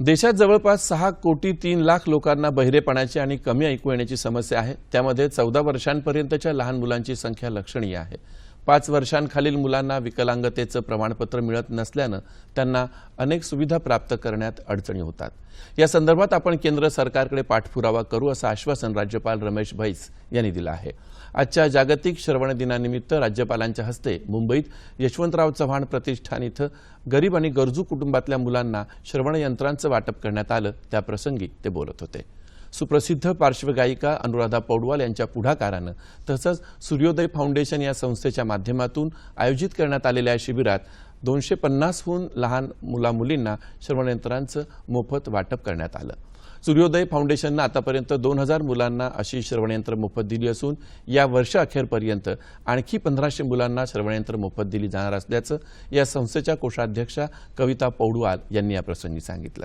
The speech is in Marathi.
देशात जवळपास सहा कोटी तीन लाख लोकांना बहिरेपणाची आणि कमी ऐकू येण्याची समस्या आहे. त्यामध्ये चौदा वर्षांपर्यंतच्या लहान मुलांची संख्या लक्षणीय आहे. पाच वर्षांखालील मुलांना विकलांगतेचं प्रमाणपत्र मिळत नसल्यानं त्यांना अनेक सुविधा प्राप्त करण्यात अडचणी होतात. या संदर्भात आपण केंद्र सरकारकडे पाठपुरावा करू असं आश्वासन राज्यपाल रमेश भैस यांनी दिलं आहे. आजच्या जागतिक श्रवण दिनानिमित्त राज्यपालांच्या हस्ते मुंबईत यशवंतराव चव्हाण प्रतिष्ठान इथं गरीब आणि गरजू कुटुंबातल्या मुलांना श्रवण यंत्रांचं वाटप करण्यात आलं. त्याप्रसंगी ते बोलत होते. सुप्रसिद्ध पार्श्वगायिका अनुराधा पौडवाल यांच्या पुढाकारानं तसंच सूर्योदय फाउंडेशन या संस्थेच्या माध्यमातून आयोजित करण्यात आलेल्या या शिबिरात दोनशे पन्नासहून लहान मुलामुलींना श्रवणयंत्रांचं मोफत वाटप करण्यात आलं. सूर्योदय फाउंडेशननं आतापर्यंत दोन हजार मुलांना अशी श्रवणयंत्र मोफत दिली असून या वर्षअखेरपर्यंत आणखी पंधराशे मुलांना श्रवणयंत्र मोफत दिली जाणार असल्याचं या संस्थेच्या कोषाध्यक्षा कविता पौडवाल यांनी या प्रसंगी सांगितलं.